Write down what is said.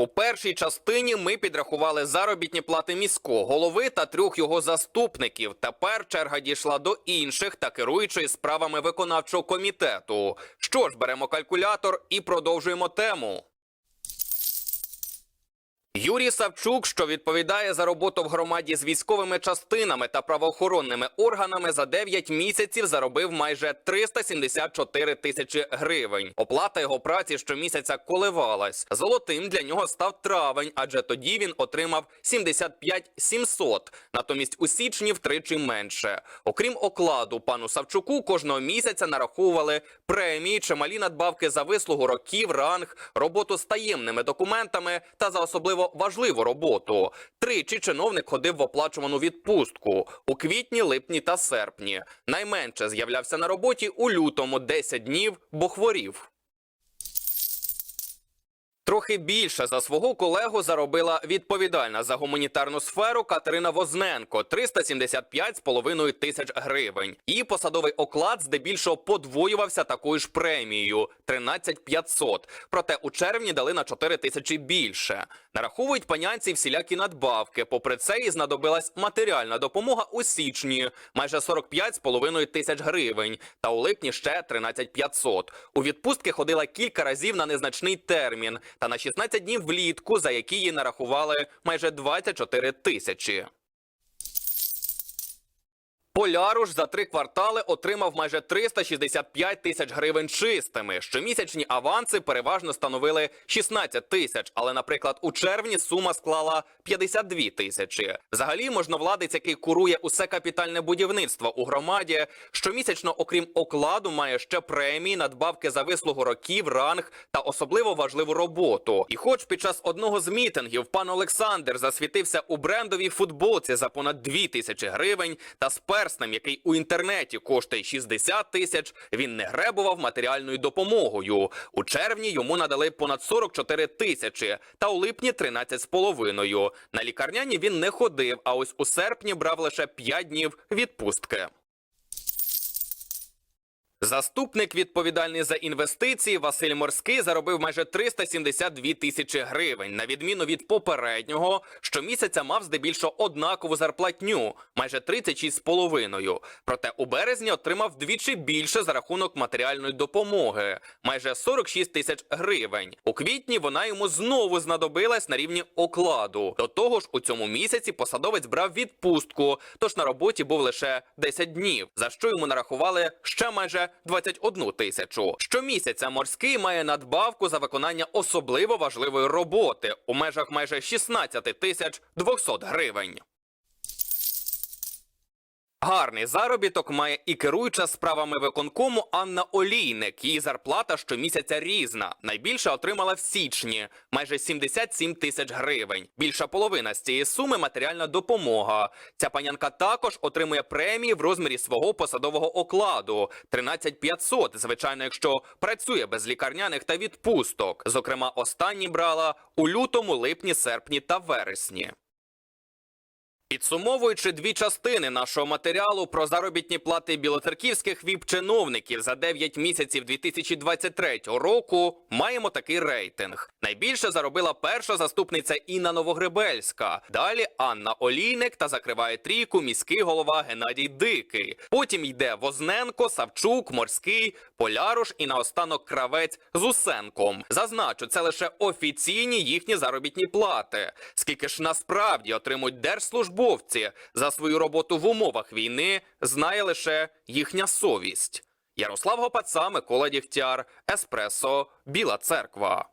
У першій частині ми підрахували заробітні плати міського голови та трьох його заступників. Тепер черга дійшла до інших та керуючої справами виконавчого комітету. Що ж, беремо калькулятор і продовжуємо тему. Юрій Савчук, що відповідає за роботу в громаді з військовими частинами та правоохоронними органами, за 9 місяців заробив майже 374 тисячі гривень. Оплата його праці щомісяця коливалась. Золотим для нього став травень, адже тоді він отримав 75 700, натомість у січні втричі менше. Окрім окладу, пану Савчуку кожного місяця нараховували премії, чималі надбавки за вислугу років, ранг, роботу з таємними документами та за особливо важливу роботу. Тричі чиновник ходив в оплачувану відпустку у квітні, липні та серпні. Найменше з'являвся на роботі у лютому 10 днів, бо хворів. Трохи більше за свого колегу заробила відповідальна за гуманітарну сферу Катерина Возненко 375,5 тисяч гривень. Її посадовий оклад здебільшого подвоювався такою ж премією 13 500. Проте у червні дали на 4 тисячі більше. Нараховують панянці всілякі надбавки. Попри це, їй знадобилась матеріальна допомога у січні майже 45,5 тисяч гривень. Та у липні ще 13 500. У відпустки ходила кілька разів на незначний термін та на 16 днів влітку, за які їй нарахували майже 24 тисячі. Поляруш за три квартали отримав майже 365 тисяч гривень чистими. Щомісячні аванси переважно становили 16 тисяч, але, наприклад, у червні сума склала 52 тисячі. Взагалі, можновладець, який курує усе капітальне будівництво у громаді, щомісячно, окрім окладу, має ще премії, надбавки за вислугу років, ранг та особливо важливу роботу. І, хоч під час одного з мітингів пан Олександр засвітився у брендовій футболці за понад 2 тисячі гривень та з перснем, який у інтернеті коштує 60 тисяч, він не гребував матеріальною допомогою. У червні йому надали понад 44 тисячі, та у липні 13 з половиною. На лікарняні він не ходив, а ось у серпні брав лише 5 днів відпустки. Заступник відповідальний за інвестиції Василь Морський заробив майже 372 тисячі гривень. На відміну від попереднього, щомісяця мав здебільшого однакову зарплатню майже 36,5. Проте у березні отримав вдвічі більше за рахунок матеріальної допомоги майже 46 тисяч гривень. У квітні вона йому знову знадобилась на рівні окладу. До того ж, у цьому місяці посадовець брав відпустку, тож на роботі був лише 10 днів, за що йому нарахували ще майже 21 тисячу. Щомісяця морський має надбавку за виконання особливо важливої роботи у межах майже 16 тисяч 200 гривень. Гарний заробіток має і керуюча справами виконкому Анна Олійник. Її зарплата щомісяця різна. Найбільше отримала в січні майже 77 тисяч гривень. Більша половина з цієї суми матеріальна допомога. Ця панянка також отримує премії в розмірі свого посадового окладу 13 500, звичайно, якщо працює без лікарняних та відпусток. Зокрема, останні брала у лютому, липні, серпні та вересні. Підсумовуючи дві частини нашого матеріалу про заробітні плати білоцерківських віп-чиновників за 9 місяців 2023 року, маємо такий рейтинг. Найбільше заробила перша заступниця Інна Новогребельська. Далі Анна Олійник та закриває трійку міський голова Геннадій Дикий. Потім йде Возненко, Савчук, Морський, Поляруш і наостанок кравець з Усенком. Зазначу, це лише офіційні їхні заробітні плати. Скільки ж насправді отримують держслужбовці за свою роботу в умовах війни, знає лише їхня совість. Ярослав Гопаца, Микола Дігтяр, Еспресо, Біла Церква.